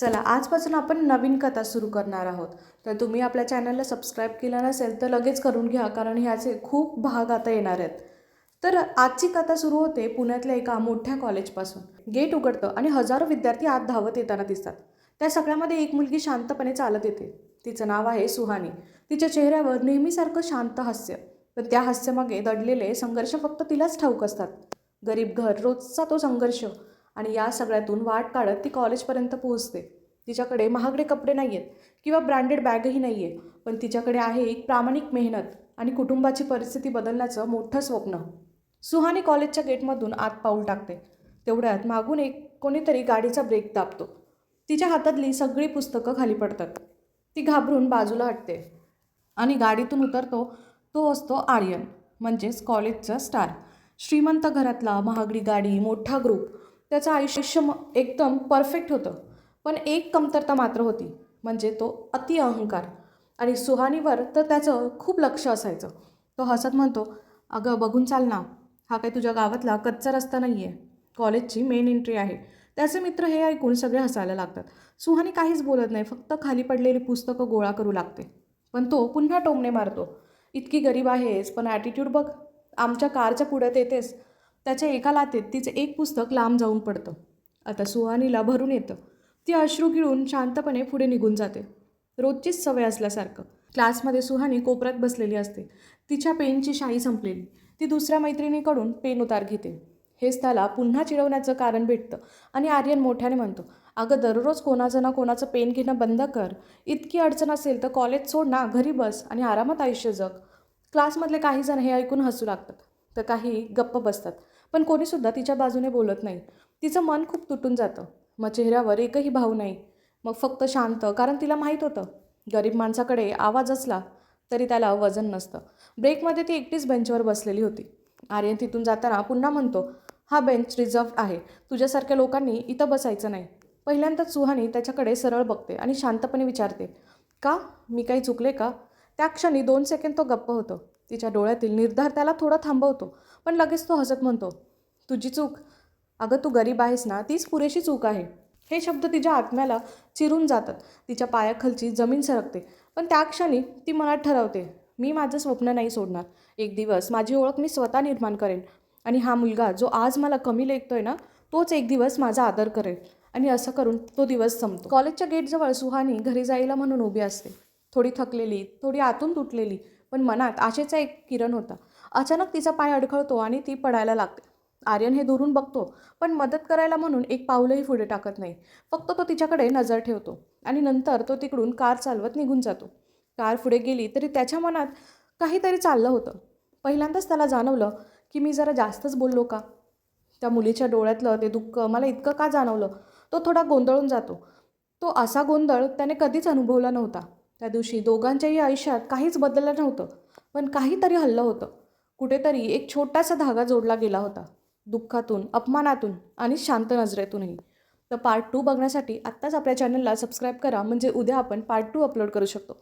चला आजपासून आपण नवीन कथा सुरू करणार आहोत. तर तुम्ही आपल्या चॅनलला सबस्क्राईब केलं नसेल तर लगेच करून घ्या कारण ह्याचे खूप भाग आता येणार आहेत. तर आजची कथा सुरू होते पुण्यातल्या एका मोठ्या कॉलेजपासून गेट उघडतं आणि हजारो विद्यार्थी आत धावत येताना दिसतात. त्या सगळ्यामध्ये एक मुलगी शांतपणे चालत येते. तिचं नाव आहे सुहानी. तिच्या चेहऱ्यावर नेहमीसारखं शांत हास्य. पण त्या हास्यामागे दडलेले संघर्ष फक्त तिलाच ठाऊक असतात. गरीब घर रोजचा तो संघर्ष. आणि या सगळ्यातून वाट काढत ती कॉलेजपर्यंत पोहोचते. तिच्याकडे महागडे कपडे नाही आहेत किंवा ब्रँडेड बॅगही नाही आहे पण तिच्याकडे आहे एक प्रामाणिक मेहनत आणि कुटुंबाची परिस्थिती बदलण्याचं मोठं स्वप्न. सुहानी कॉलेजच्या गेटमधून आत पाऊल टाकते. तेवढ्यात मागून एक कोणीतरी गाडीचा ब्रेक दाबतो. तिच्या हातातली सगळी पुस्तकं खाली पडतात. ती घाबरून बाजूला हटते आणि गाडीतून उतरतो. तो असतो आर्यन म्हणजेच कॉलेजचा स्टार श्रीमंत घरातला महागडी गाडी मोठा ग्रुप त्याचं आयुष्य म- एकदम परफेक्ट होतं. पण एक कमतरता मात्र होती म्हणजे तो अति अहंकार. आणि सुहानीवर तर त्याचं खूप लक्ष असायचं. तो हसत म्हणतो अगं बघून चाल ना हा काही तुझ्या गावातला कच्चा रस्ता नाही आहे कॉलेजची मेन एंट्री आहे. त्याचे मित्र हे ऐकून सगळे हसायला लागतात. सुहानी काहीच बोलत नाही फक्त खाली पडलेली पुस्तकं गोळा करू लागते. पण तो पुन्हा टोमणे मारतो. इतकी गरीब आहेस पण ॲटिट्यूड बघ. आमच्या कारच्या पुढ्यात येतेस. त्याच्या एका लातेत तिचं एक पुस्तक लांब जाऊन पडतं. आता सुहानीला भरून येतं. ती अश्रू गिळून शांतपणे पुढे निघून जाते. रोजचीच सवय असल्यासारखं. क्लासमध्ये सुहानी कोपऱ्यात बसलेली असते. तिच्या पेनची शाई संपलेली. ती दुसऱ्या मैत्रिणीकडून पेन उतार घेते. हेच त्याला पुन्हा चिडवण्याचं कारण भेटतं आणि आर्यन मोठ्याने म्हणतो अगं दररोज कोणाचं ना कोणाचं पेन घेणं बंद कर. इतकी अडचण असेल तर कॉलेज सोड ना घरी बस आणि आरामात आयुष्य जग. क्लासमधले काही जण हे ऐकून हसू लागतात. तर काही गप्प बसतात. पण कोणीसुद्धा तिच्या बाजूने बोलत नाही. तिचं मन खूप तुटून जातं. मग चेहऱ्यावर एकही भाव नाही. मग फक्त शांत कारण तिला माहीत होतं. गरीब माणसाकडे आवाज असला तरी त्याला वजन नसतं. ब्रेकमध्ये ती एकटीच बेंचवर बसलेली होती. आर्यन तिथून जाताना पुन्हा म्हणतो हा बेंच रिझर्व आहे. तुझ्यासारख्या लोकांनी इथं बसायचं नाही. पहिल्यांदाच सुहानी त्याच्याकडे सरळ बघते आणि शांतपणे विचारते का? मी काही चुकले का? त्या क्षणी दोन सेकंद तो गप्प होतो. तिच्या डोळ्यातील निर्धार त्याला थोडा थांबवतो. पण लगेच तो हसत म्हणतो तुझी चूक. अगं तू गरीब आहेस ना तीच पुरेशी चूक आहे. हे शब्द तिच्या आत्म्याला चिरून जातात. तिच्या पायाखालची जमीन सरकते. पण त्या क्षणी ती मनात ठरवते मी माझं स्वप्न नाही सोडणार. एक दिवस माझी ओळख मी स्वतः निर्माण करेन. आणि हा मुलगा जो आज मला कमी लेखतोय ना तोच एक दिवस माझा आदर करेल. आणि असं करून तो दिवस संपतो. कॉलेजच्या गेटजवळ सुहानी घरी जायला म्हणून उभी असते. थोडी थकलेली थोडी आतून तुटलेली पण मनात आशेचा एक किरण होता. अचानक तिचा पाय अडखळतो आणि ती पडायला लागते. आर्यन हे दुरून बघतो पण मदत करायला म्हणून एक पाऊलही पुढे टाकत नाही. फक्त तो तिच्याकडे नजर ठेवतो आणि नंतर तो तिकडून कार चालवत निघून जातो. कार पुढे गेली तरी त्याच्या मनात काहीतरी चाललं होतं. पहिल्यांदाच त्याला जाणवलं की मी जरा जास्तच बोललो का? त्या मुलीच्या डोळ्यातलं ते दुःख मला इतकं का जाणवलं? तो थोडा गोंधळून जातो. तो असा गोंधळ त्याने कधीच अनुभवला नव्हता. त्या दिवशी दोघांच्याही आयुष्यात काहीच बदललं नव्हतं पण काहीतरी हल्लं होतं. कुठेतरी एक छोटासा धागा जोडला गेला होता दुःखातून अपमानातून आणि शांत नजरेतूनही. तर पार्ट टू बघण्यासाठी आत्ताच आपल्या चॅनलला सबस्क्राईब करा म्हणजे उद्या आपण पार्ट टू अपलोड करू शकतो.